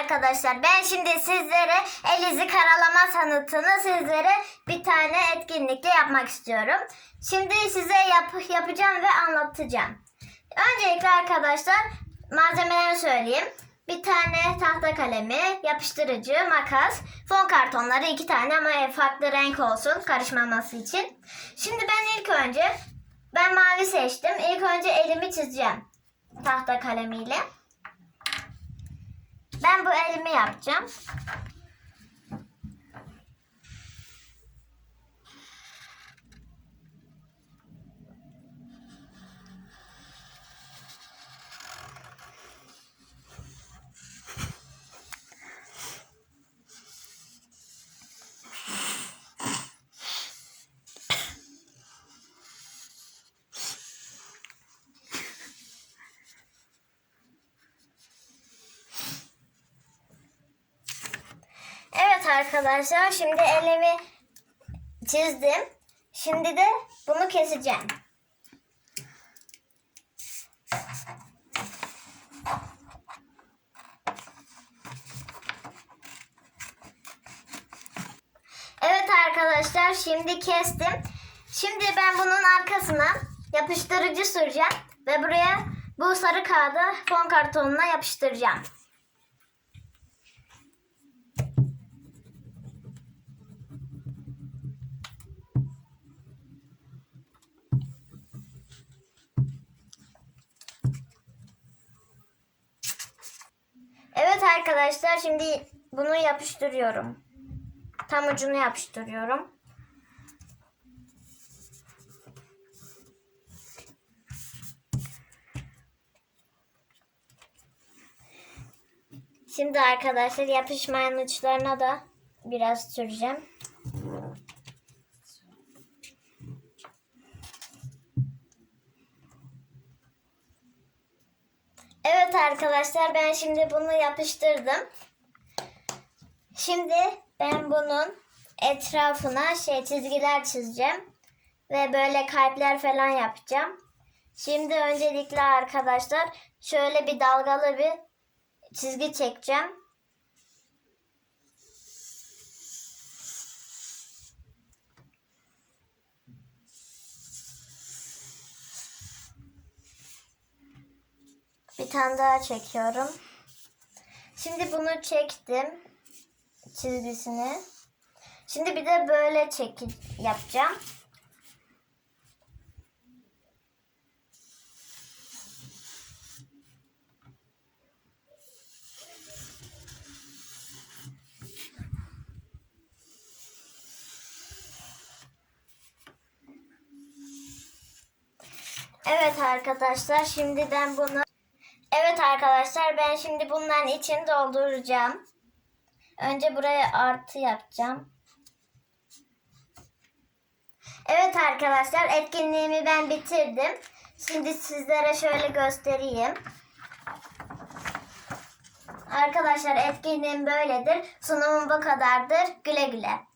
arkadaşlar. Ben şimdi sizlere el izi karalama sanatını sizlere bir tane etkinlikte yapmak istiyorum. Şimdi size yap yapacağım ve anlatacağım. Öncelikle arkadaşlar malzemeleri söyleyeyim. Bir tane tahta kalemi, yapıştırıcı, makas, fon kartonları iki tane ama farklı renk olsun karışmaması için. Şimdi ben ilk önce ben mavi seçtim. İlk önce elimi çizeceğim tahta kalemiyle. Ben bu elimi yapacağım. Evet arkadaşlar şimdi elimi çizdim. Şimdi de bunu keseceğim. Evet arkadaşlar şimdi kestim. Şimdi ben bunun arkasına yapıştırıcı süreceğim ve buraya bu sarı kağıdı fon kartonuna yapıştıracağım. Evet arkadaşlar şimdi bunu yapıştırıyorum. Tam ucunu yapıştırıyorum. Şimdi arkadaşlar yapışmayan uçlarına da biraz süreceğim. Evet arkadaşlar ben şimdi bunu yapıştırdım. Şimdi ben bunun etrafına şey çizgiler çizeceğim ve böyle kalpler falan yapacağım. Şimdi öncelikle arkadaşlar şöyle bir dalgalı bir çizgi çekeceğim. Bir tane daha çekiyorum. Şimdi bunu çektim. Çizgisini. Şimdi bir de böyle çek yapacağım. Evet arkadaşlar şimdi ben bunu arkadaşlar ben şimdi bunların içini dolduracağım. Önce buraya artı yapacağım. Evet arkadaşlar etkinliğimi ben bitirdim. Şimdi sizlere şöyle göstereyim. Arkadaşlar etkinliğim böyledir. Sunumum bu kadardır. Güle güle.